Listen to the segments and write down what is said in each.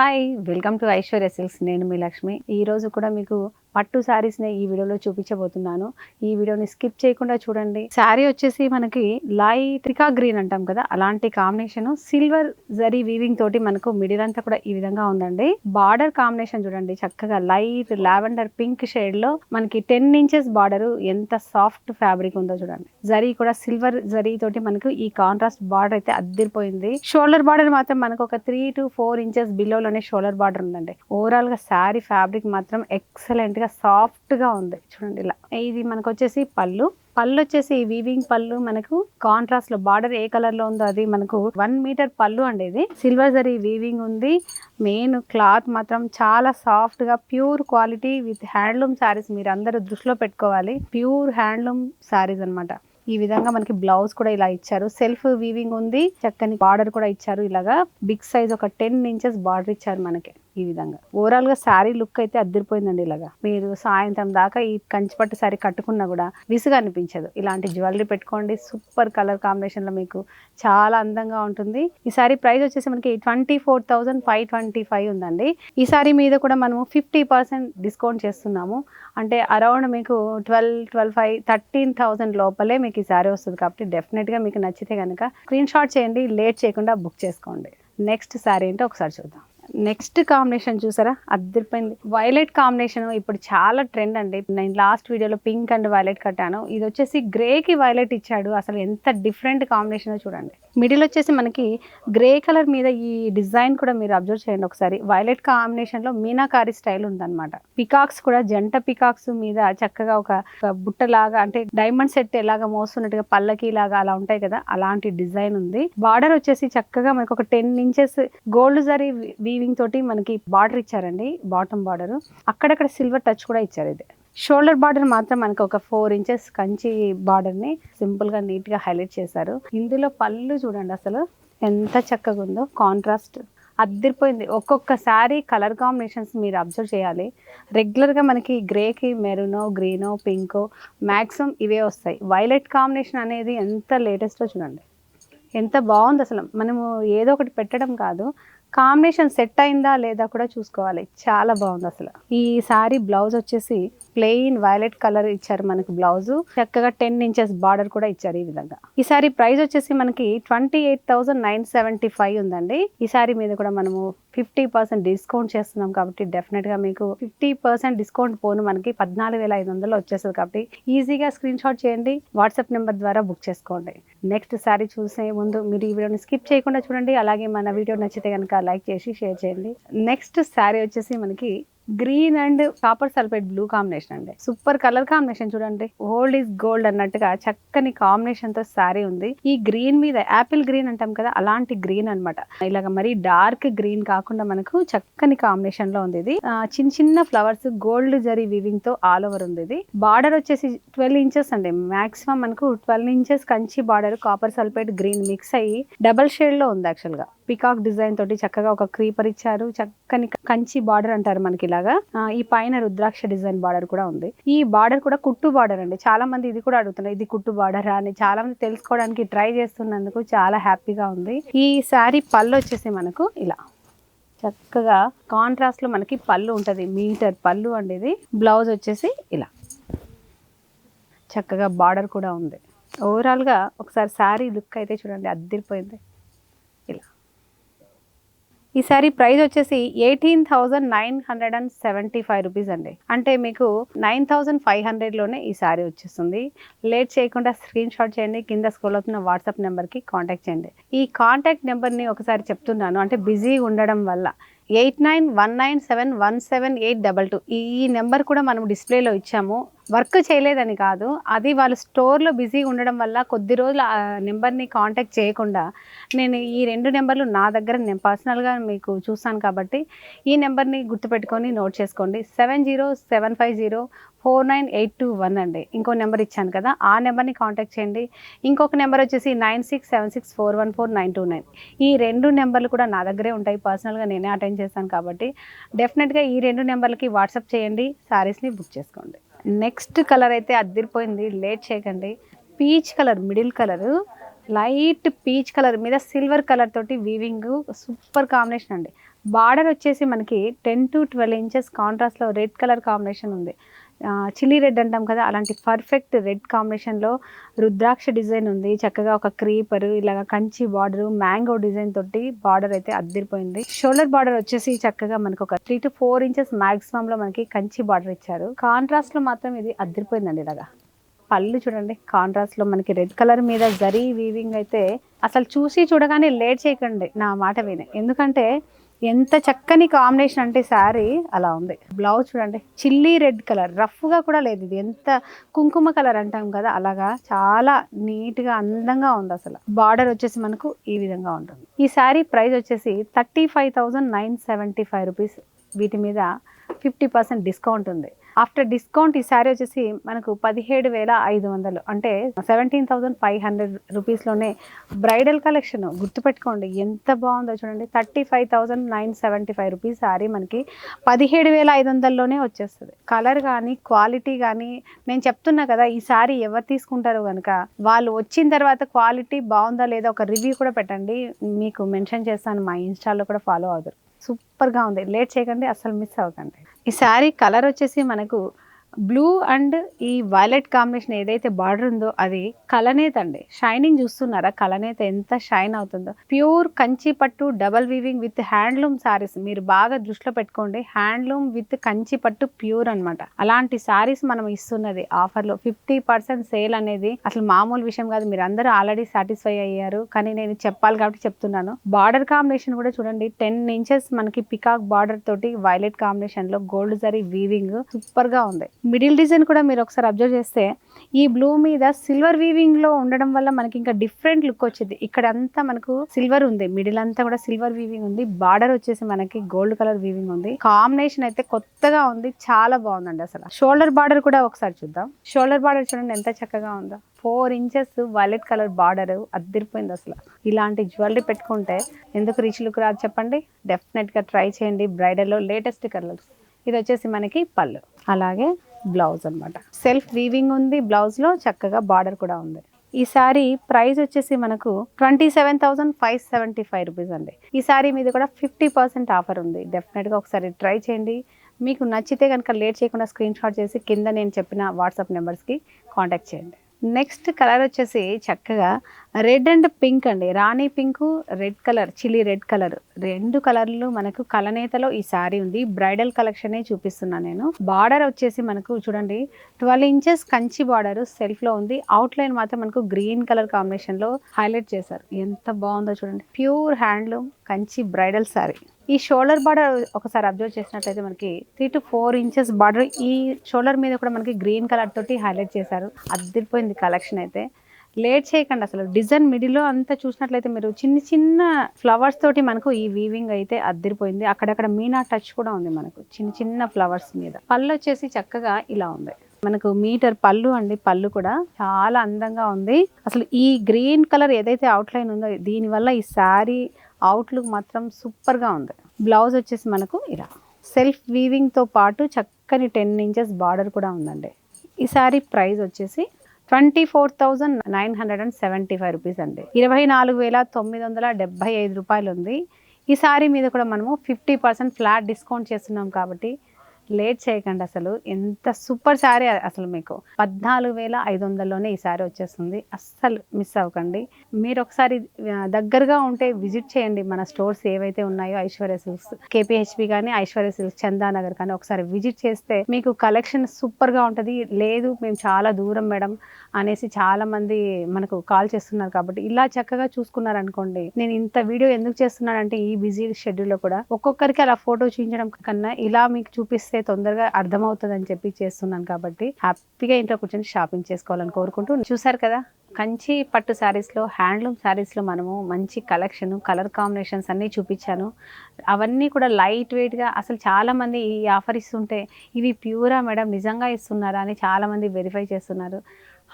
Hi welcome to Aishwarya silks. నేను మీ లక్ష్మి. ఈ రోజు కూడా మీకు పట్టు శారీస్ని ఈ వీడియోలో చూపించబోతున్నాను. ఈ వీడియోని స్కిప్ చేయకుండా చూడండి. శారీ వచ్చేసి మనకి లైట్ త్రికా గ్రీన్ అంటాం కదా అలాంటి కాంబినేషన్ సిల్వర్ జరీ వీవింగ్ తోటి మనకు మిడిల్ అంతా కూడా ఈ విధంగా ఉందండి. బార్డర్ కాంబినేషన్ చూడండి చక్కగా లైట్ లావెండర్ పింక్ షేడ్లో మనకి టెన్ ఇంచెస్ బార్డర్ ఎంత సాఫ్ట్ ఫ్యాబ్రిక్ ఉందో చూడండి. జరీ కూడా సిల్వర్ జరీ తోటి మనకు ఈ కాంట్రాస్ట్ బార్డర్ అయితే అద్దిరిపోయింది. షోల్డర్ బార్డర్ మాత్రం మనకు ఒక త్రీ టు ఫోర్ ఇంచెస్ బిలోలోనే షోల్డర్ బార్డర్ ఉందండి. ఓవరాల్గా శారీ ఫ్యాబ్రిక్ మాత్రం ఎక్సలెంట్ లైట్గా సాఫ్ట్గా ఉంది. చూడండి ఇలా. ఇది మనకు వచ్చేసి పళ్ళు. పళ్ళు వచ్చేసి వీవింగ్ పళ్ళు మనకు కాంట్రాస్ట్లో బార్డర్ ఏ కలర్లో ఉందో అది మనకు వన్ మీటర్ పళ్ళు అండి ఇది. సిల్వర్ జరీ వీవింగ్ ఉంది. మెయిన్ క్లాత్ మాత్రం చాలా సాఫ్ట్గా pure quality with handloom saris మీరు అందరూ దృష్టిలో పెట్టుకోవాలి. ప్యూర్ హ్యాండ్లూమ్ శారీస్ అన్నమాట. ఈ విధంగా మనకి బ్లౌజ్ కూడా ఇలా ఇచ్చారు. సెల్ఫ్ వీవింగ్ ఉంది. చక్కని బార్డర్ కూడా ఇచ్చారు. ఇలాగా బిగ్ సైజ్ ఒక టెన్ ఇంచెస్ బార్డర్ ఇచ్చారు మనకి. ఈ విధంగా. ఓవరాల్గా శారీ లుక్ అయితే అద్దరిపోయిందండి ఇలాగా. మీరు సాయంత్రం దాకా ఈ కంచిపట్టు శారీ కట్టుకున్నా కూడా విసుగు అనిపించదు. ఇలాంటి జ్యువెలరీ పెట్టుకోండి. సూపర్ కలర్ కాంబినేషన్లో మీకు చాలా అందంగా ఉంటుంది. ఈ సారీ ప్రైస్ వచ్చేసి మనకి twenty four thousand five twenty five ఉందండి. ఈ సారీ మీద కూడా మనము ఫిఫ్టీ పర్సెంట్ డిస్కౌంట్ చేస్తున్నాము. అంటే అరౌండ్ మీకు twelve twelve five thirteen thousand లోపలే మీకు ఈ సారీ వస్తుంది కాబట్టి డెఫినెట్గా మీకు నచ్చితే కనుక స్క్రీన్ షాట్ చేయండి. లేట్ చేయకుండా బుక్ చేసుకోండి. నెక్స్ట్ సారీ ఏంటో ఒకసారి చూద్దాం. నెక్స్ట్ కాంబినేషన్ చూసారా? అద్దరిపోయింది వైలెట్ కాంబినేషన్ ఇప్పుడు చాలా ట్రెండ్ అండి. నేను లాస్ట్ వీడియోలో పింక్ అండ్ వైలెట్ కట్టాను. ఇది వచ్చేసి గ్రే కి వైలెట్ ఇచ్చాడు. అసలు ఎంత డిఫరెంట్ కాంబినేషన్ చూడండి. మిడిల్ వచ్చేసి మనకి గ్రే కలర్ మీద ఈ డిజైన్ కూడా మీరు అబ్జర్వ్ చేయండి ఒకసారి. వైలెట్ కాంబినేషన్లో మీనాకారి స్టైల్ ఉందన్నమాట. పికాక్స్ కూడా జంట పికాక్స్ మీద చక్కగా ఒక బుట్టలాగా బుట్ట లాగా అంటే డైమండ్ సెట్ ఎలాగా మోస్తున్నట్టుగా పల్లకి లాగా అలా ఉంటాయి కదా అలాంటి డిజైన్ ఉంది. బార్డర్ వచ్చేసి చక్కగా మనకు ఒక ten inches gold zari weaving తోటి మనకి బార్డర్ ఇచ్చారండి బాటమ్ బార్డర్ అక్కడక్కడ సిల్వర్ టచ్ కూడా ఇచ్చారు ఇది. షోల్డర్ బార్డర్ మాత్రం మనకు ఒక ఫోర్ ఇంచెస్ కంచి బార్డర్ని నీట్గా నీట్గా హైలైట్ చేశారు. ఇందులో పళ్ళు చూడండి అసలు ఎంత చక్కగా ఉందో కాంట్రాస్ట్ అద్దరిపోయింది. ఒక్కొక్క శారీ కలర్ కాంబినేషన్స్ మీరు అబ్జర్వ్ చేయాలి. రెగ్యులర్గా మనకి గ్రేకి మెరూనో గ్రీనో పింకో మ్యాక్సిమం ఇవే వస్తాయి. వైలెట్ కాంబినేషన్ అనేది ఎంత లేటెస్టో చూడండి. ఎంత బాగుంది అసలు. మనము ఏదో ఒకటి పెట్టడం కాదు. కాంబినేషన్ సెట్ అయిందా లేదా కూడా చూసుకోవాలి. చాలా బాగుంది అసలు. ఈ సారీ బ్లౌజ్ వచ్చేసి ప్లెయిన్ వైలెట్ కలర్ ఇచ్చారు మనకి బ్లౌజ్. చక్కగా టెన్ ఇంచెస్ బార్డర్ కూడా ఇచ్చారు ఈ విధంగా. ఈ సారీ ప్రైస్ వచ్చేసి మనకి twenty eight thousand nine seventy five ఉందండి. ఈ సారీ మీద కూడా మనము ఫిఫ్టీ పర్సెంట్ డిస్కౌంట్ చేస్తున్నాం కాబట్టి డెఫినెట్గా మీకు ఫిఫ్టీ పర్సెంట్ డిస్కౌంట్ పోను మనకి పద్నాలుగు వేల ఐదు వందలు వచ్చేస్తుంది కాబట్టి ఈజీగా స్క్రీన్ షాట్ చేయండి వాట్సాప్ నెంబర్ ద్వారా బుక్ చేసుకోండి. నెక్స్ట్ సారీ చూసే ముందు మీరు ఈ వీడియోని స్కిప్ చేయకుండా చూడండి అలాగే మన వీడియో నచ్చితే కనుక లైక్ చేసి షేర్ చేయండి. నెక్స్ట్ శారీ వచ్చేసి మనకి green and copper sulphate blue combination అండి. సూపర్ కలర్ కాంబినేషన్ చూడండి. ఓల్డ్ ఈజ్ గోల్డ్ అన్నట్టుగా చక్కని కాంబినేషన్తో శారీ ఉంది. ఈ గ్రీన్ మీద యాపిల్ గ్రీన్ అంటాం కదా అలాంటి గ్రీన్ అన్నమాట. ఇలాగ మరి డార్క్ గ్రీన్ కాకుండా మనకు చక్కని కాంబినేషన్లో ఉంది ఇది. చిన్న చిన్న ఫ్లవర్స్ గోల్డ్ జరీ వివింగ్తో ఆల్ ఓవర్ ఉంది ఇది. బార్డర్ వచ్చేసి ట్వెల్వ్ ఇంచెస్ అండి. మాక్సిమం మనకు twelve inches Kanchi border copper sulphate green mix అయ్యి డబల్ షేడ్లో ఉంది యాక్చువల్గా. పికాక్ డిజైన్ తోటి చక్కగా ఒక క్రీపర్ ఇచ్చారు. చక్కని కంచి బార్డర్ అంటారు మనకి ఇలాగా. ఈ పైన రుద్రాక్ష డిజైన్ బార్డర్ కూడా ఉంది. ఈ బార్డర్ కూడా కుట్టు బార్డర్ అండి. చాలా మంది ఇది కూడా అడుగుతున్నారు ఇది కుట్టు బార్డర్? అని. చాలా మంది తెలుసుకోవడానికి ట్రై చేస్తున్నందుకు చాలా హ్యాపీగా ఉంది. ఈ శారీ పళ్ళు వచ్చేసి మనకు ఇలా. చక్కగా కాంట్రాస్ట్లో మనకి పళ్ళు ఉంటుంది. మీటర్ పళ్ళు అండి ఇది. బ్లౌజ్ వచ్చేసి ఇలా. చక్కగా బార్డర్ కూడా ఉంది. ఓవరాల్గా ఒకసారి శారీ లుక్ అయితే చూడండి అద్దరిపోయింది. ఈసారి ప్రైజ్ ప్రైస్ వచ్చేసి eighteen thousand nine hundred and seventy five rupees అండి. అంటే మీకు నైన్ థౌజండ్ ఫైవ్ హండ్రెడ్లోనే ఈ సారీ వచ్చేస్తుంది. లేట్ చేయకుండా స్క్రీన్ షాట్ చేయండి కింద స్క్రోల్ అవుతున్న వాట్సాప్ నెంబర్కి కాంటాక్ట్ చేయండి. ఈ కాంటాక్ట్ నెంబర్ని ఒకసారి చెప్తున్నాను అంటే బిజీ ఉండడం వల్ల eight nine one nine seven one seven eight double two. ఈ నెంబర్ కూడా మనం డిస్ప్లేలో ఇచ్చాము. వర్క్ చేయలేదని కాదు. అది వాళ్ళు స్టోర్లో బిజీగా ఉండడం వల్ల కొద్ది రోజులు ఆ నెంబర్ని కాంటాక్ట్ చేయకుండా నేను ఈ రెండు నెంబర్లు నా దగ్గర నేను పర్సనల్గా మీకు చూస్తాను కాబట్టి ఈ నెంబర్ని గుర్తుపెట్టుకొని నోట్ చేసుకోండి. Seven zero seven five zero four nine eight two one అండి. ఇంకో నెంబర్ ఇచ్చాను కదా ఆ నెంబర్ని కాంటాక్ట్ చేయండి. ఇంకొక నెంబర్ వచ్చేసి nine six seven six four one four nine two nine. ఈ రెండు నెంబర్లు కూడా నా దగ్గరే ఉంటాయి. పర్సనల్గా నేనే అటెండ్ చేస్తాను కాబట్టి డెఫినెట్గా ఈ రెండు నెంబర్లకి వాట్సాప్ చేయండి శారీస్ని బుక్ చేసుకోండి. నెక్స్ట్ కలర్ అయితే అద్దరిపోయింది లేట్ చేయకండి. Peach colour middle colour. Light peach colour మీద సిల్వర్ కలర్ తోటి వీవింగ్ సూపర్ కాంబినేషన్ అండి. బార్డర్ వచ్చేసి మనకి టెన్ టు ట్వెల్వ్ ఇంచెస్ కాంట్రాస్ట్లో రెడ్ కలర్ కాంబినేషన్ ఉంది. చిల్లీ రెడ్ అంటాం కదా అలాంటి పర్ఫెక్ట్ రెడ్ కాంబినేషన్లో రుద్రాక్ష డిజైన్ ఉంది. చక్కగా ఒక క్రీపర్ ఇలాగ కంచి బార్డర్ మ్యాంగో డిజైన్ తోటి బార్డర్ అయితే అద్దరిపోయింది. షోల్డర్ బార్డర్ వచ్చేసి చక్కగా మనకు ఒక three two four inches maximum లో మనకి కంచి బార్డర్ ఇచ్చారు. కాంట్రాస్ట్లో మాత్రం ఇది అద్దరిపోయిందండి ఇలాగా. పళ్ళు చూడండి కాంట్రాస్ట్లో మనకి రెడ్ కలర్ మీద జరీ వీవింగ్ అయితే అసలు చూసి చూడగానే లేట్ చేయకండి నా మాట వినే. ఎందుకంటే ఎంత చక్కని కాంబినేషన్ అంటే శారీ అలా ఉంది. బ్లౌజ్ చూడండి చిల్లీ రెడ్ కలర్ రఫ్గా కూడా లేదు ఇది. ఎంత కుంకుమ కలర్ అంటాం కదా అలాగా చాలా నీట్గా అందంగా ఉంది అసలు. బార్డర్ వచ్చేసి మనకు ఈ విధంగా ఉంటుంది. ఈ శారీ ప్రైస్ వచ్చేసి thirty five thousand nine seventy five rupees వీటి మీద ఫిఫ్టీ పర్సెంట్ డిస్కౌంట్ ఉంది. ఆఫ్టర్ డిస్కౌంట్ ఈ శారీ వచ్చేసి మనకు పదిహేడు వేల ఐదు వందలు. అంటే సెవెంటీన్ థౌసండ్ ఫైవ్ హండ్రెడ్ రూపీస్లోనే బ్రైడల్ కలెక్షన్ గుర్తుపెట్టుకోండి. ఎంత బాగుందో చూడండి. Thirty five thousand nine seventy five rupees sari మనకి పదిహేడు వేల ఐదు వందల్లోనే వచ్చేస్తుంది. కలర్ కానీ క్వాలిటీ కానీ నేను చెప్తున్నా కదా ఈ శారీ ఎవరు తీసుకుంటారో కనుక వాళ్ళు వచ్చిన తర్వాత క్వాలిటీ బాగుందా లేదా ఒక రివ్యూ కూడా పెట్టండి. మీకు మెన్షన్ చేస్తాను మా ఇన్స్టాలో కూడా ఫాలో అవుతారు సూపర్గా ఉంది. లేట్ చేయకండి అసలు మిస్ అవ్వకండి. ఈ శారీ కలర్ వచ్చేసి మనకు బ్లూ అండ్ ఈ వైలెట్ కాంబినేషన్ ఏదైతే బార్డర్ ఉందో అది కలనేత అండి. షైనింగ్ చూస్తున్నారా? కలనేత ఎంత షైన్ అవుతుందో. ప్యూర్ కంచి పట్టు double weaving with handloom saris మీరు బాగా దృష్టిలో పెట్టుకోండి. హ్యాండ్లూమ్ విత్ కంచి పట్టు ప్యూర్ అన్నమాట. అలాంటి సారీస్ మనం ఇస్తున్నది ఆఫర్లో ఫిఫ్టీ పర్సెంట్ సేల్ అనేది అసలు మామూలు విషయం కాదు. మీరు అందరూ ఆల్రెడీ సాటిస్ఫై అయ్యారు. కానీ నేను చెప్పాలి కాబట్టి చెప్తున్నాను. బార్డర్ కాంబినేషన్ కూడా చూడండి. టెన్ ఇంచెస్ మనకి పికాక్ బార్డర్ తోటి వైలెట్ కాంబినేషన్లో గోల్డ్ జరీ వీవింగ్ సూపర్గా ఉంది. మిడిల్ డిజైన్ కూడా మీరు ఒకసారి అబ్జర్వ్ చేస్తే ఈ బ్లూ మీద సిల్వర్ వీవింగ్లో ఉండడం వల్ల మనకి ఇంకా డిఫరెంట్ లుక్ వచ్చింది. ఇక్కడ అంతా మనకు సిల్వర్ ఉంది. మిడిల్ అంతా కూడా సిల్వర్ వీవింగ్ ఉంది. బార్డర్ వచ్చేసి మనకి గోల్డ్ కలర్ వీవింగ్ ఉంది. కాంబినేషన్ అయితే కొత్తగా ఉంది. చాలా బాగుందండి అసలు. షోల్డర్ బార్డర్ కూడా ఒకసారి చూద్దాం. షోల్డర్ బార్డర్ చూడండి ఎంత చక్కగా ఉందో. Four inches violet colour border అద్దరిపోయింది అసలు. ఇలాంటి జ్యువెలరీ పెట్టుకుంటే ఎందుకు రిచ్ లుక్ రాదు చెప్పండి? డెఫినెట్గా ట్రై చేయండి. బ్రైడల్లో లేటెస్ట్ కలర్స్. ఇది వచ్చేసి మనకి పళ్ళు. అలాగే బ్లౌజ్ అనమాట సెల్ఫ్ వీవింగ్ ఉంది బ్లౌజ్లో చక్కగా బార్డర్ కూడా ఉంది. ఈ సారీ ప్రైస్ వచ్చేసి మనకు twenty seven thousand five seventy five rupees అండి. ఈ సారీ మీద కూడా ఫిఫ్టీ పర్సెంట్ ఆఫర్ ఉంది. డెఫినెట్గా ఒకసారి ట్రై చేయండి. మీకు నచ్చితే కనుక లేట్ చేయకుండా స్క్రీన్ షాట్ చేసి కింద నేను చెప్పిన వాట్సాప్ నెంబర్స్కి కాంటాక్ట్ చేయండి. నెక్స్ట్ కలర్ వచ్చేసి చక్కగా రెడ్ అండ్ పింక్ అండి. Rani pink red colour chilli red colour. రెండు కలర్లు మనకు కలనేతలో ఈ శారీ ఉంది. బ్రైడల్ కలెక్షనే చూపిస్తున్నాను నేను. బార్డర్ వచ్చేసి మనకు చూడండి ట్వెల్వ్ ఇంచెస్ కంచి బార్డర్ సెల్ఫ్లో ఉంది. అవుట్ లైన్ మాత్రం మనకు గ్రీన్ కలర్ కాంబినేషన్లో హైలైట్ చేశారు. ఎంత బాగుందో చూడండి. Pure handloom Kanchi bridal sari. ఈ షోల్డర్ బార్డర్ ఒకసారి అబ్జర్వ్ చేసినట్లయితే మనకి three two four inches border. ఈ షోల్డర్ మీద కూడా మనకి గ్రీన్ కలర్ తోటి హైలైట్ చేశారు. అద్దరిపోయింది కలెక్షన్ అయితే. లేట్ చేయకండి అసలు. డిజైన్ మిడిల్లో అంతా చూసినట్లయితే మీరు చిన్న చిన్న ఫ్లవర్స్ తోటి మనకు ఈ వీవింగ్ అయితే అద్దరిపోయింది. అక్కడక్కడ మీనా టచ్ కూడా ఉంది మనకు. చిన్న చిన్న ఫ్లవర్స్ మీద. పళ్ళు వచ్చేసి చక్కగా ఇలా ఉంది. మనకు మీటర్ పళ్ళు అండి. పళ్ళు కూడా చాలా అందంగా ఉంది. అసలు ఈ గ్రీన్ కలర్ ఏదైతే అవుట్ లైన్ ఉందో దీనివల్ల ఈ శారీ అవుట్లుక్ మాత్రం సూపర్గా ఉంది. బ్లౌజ్ వచ్చేసి మనకు ఇలా. సెల్ఫ్ వీవింగ్తో పాటు చక్కని టెన్ ఇంచెస్ బార్డర్ కూడా ఉందండి. ఈ శారీ ప్రైస్ వచ్చేసి twenty four thousand nine hundred and seventy five rupees అండి. ఇరవై నాలుగు వేల తొమ్మిది వందల డెబ్బై ఐదు రూపాయలు ఉంది ఈ శారీ మీద కూడా మనము ఫిఫ్టీ పర్సెంట్ ఫ్లాట్ డిస్కౌంట్ చేస్తున్నాం కాబట్టి లేట్ చేయకండి అసలు. ఎంత సూపర్ శారీ అసలు మీకు. పద్నాలుగు వేల ఐదు వందల్లోనే ఈ శారీ వచ్చేస్తుంది. అస్సలు మిస్ అవ్వకండి. మీరు ఒకసారి దగ్గరగా ఉంటే విజిట్ చేయండి మన స్టోర్స్ ఏవైతే ఉన్నాయో ఐశ్వర్య సిల్క్స్. కేపీహెచ్పి కానీ ఐశ్వర్య సిల్క్స్ చందానగర్ కానీ ఒకసారి విజిట్ చేస్తే మీకు కలెక్షన్ సూపర్గా ఉంటుంది. లేదు మేము చాలా దూరం మేడం అనేసి చాలా మంది మనకు కాల్ చేస్తున్నారు కాబట్టి ఇలా చక్కగా చూసుకున్నారనుకోండి. నేను ఇంత వీడియో ఎందుకు చేస్తున్నానంటే ఈ బిజీ షెడ్యూల్లో కూడా ఒక్కొక్కరికి అలా ఫోటో చూపించడం కన్నా ఇలా మీకు చూపిస్తే తొందరగా అర్థమవుతుంది అని చెప్పి చేస్తున్నాను కాబట్టి హ్యాపీగా ఇంట్లో కూర్చొని షాపింగ్ చేసుకోవాలని కోరుకుంటూ చూసారు కదా కంచి పట్టు శారీస్లో హ్యాండ్లూమ్ శారీస్లో మనము మంచి కలెక్షన్ కలర్ కాంబినేషన్స్ అన్నీ చూపించాను. అవన్నీ కూడా లైట్ వెయిట్గా అసలు చాలామంది ఈ ఆఫర్ ఇస్తుంటే ఇవి ప్యూరా మేడం నిజంగా ఇస్తున్నారా? అని చాలామంది వెరిఫై చేస్తున్నారు.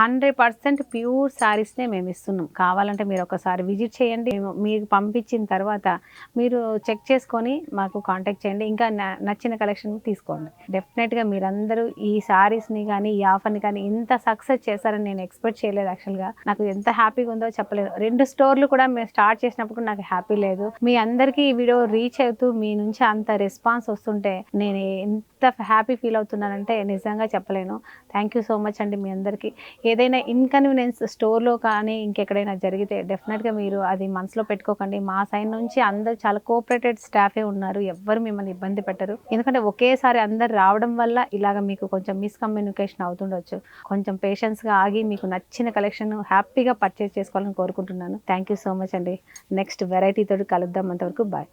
హండ్రెడ్ పర్సెంట్ ప్యూర్ శారీస్నే మేము ఇస్తున్నాం. కావాలంటే మీరు ఒకసారి విజిట్ చేయండి. మీకు పంపించిన తర్వాత మీరు చెక్ చేసుకొని మాకు కాంటాక్ట్ చేయండి. ఇంకా నచ్చిన కలెక్షన్ తీసుకోండి. డెఫినెట్గా మీరందరూ ఈ శారీస్ని కానీ ఈ ఆఫర్ని కానీ ఇంత సక్సెస్ చేశారని నేను ఎక్స్పెక్ట్ చేయలేదు యాక్చువల్గా నాకు ఎంత హ్యాపీగా ఉందో చెప్పలేదు రెండు స్టోర్లు కూడా మేము స్టార్ట్ చేసినప్పుడు నాకు హ్యాపీ లేదు. మీ అందరికీ ఈ వీడియో రీచ్ అవుతూ మీ నుంచి అంత రెస్పాన్స్ వస్తుంటే నేను ఎంత హ్యాపీ ఫీల్ అవుతున్నానంటే నిజంగా చెప్పలేను. థ్యాంక్ యూ సో మచ్ అండి మీ అందరికీ. ఏదైనా ఇన్కన్వీనియన్స్ స్టోర్లో కానీ ఇంకెక్కడైనా జరిగితే డెఫినెట్గా మీరు అది మనసులో పెట్టుకోకండి. మా సైడ్ నుంచి అందరు చాలా కోఆపరేటెడ్ స్టాఫే ఉన్నారు. ఎవ్వరు మిమ్మల్ని ఇబ్బంది పెట్టరు. ఎందుకంటే ఒకేసారి అందరు రావడం వల్ల ఇలాగ మీకు కొంచెం మిస్కమ్యూనికేషన్ అవుతుండొచ్చు. కొంచెం పేషెన్స్గా ఆగి మీకు నచ్చిన కలెక్షన్ హ్యాపీగా పర్చేస్ చేసుకోవాలని కోరుకుంటున్నాను. థ్యాంక్ యూ సో మచ్ అండి. నెక్స్ట్ వెరైటీతో కలుద్దాం అంతవరకు. బాయ్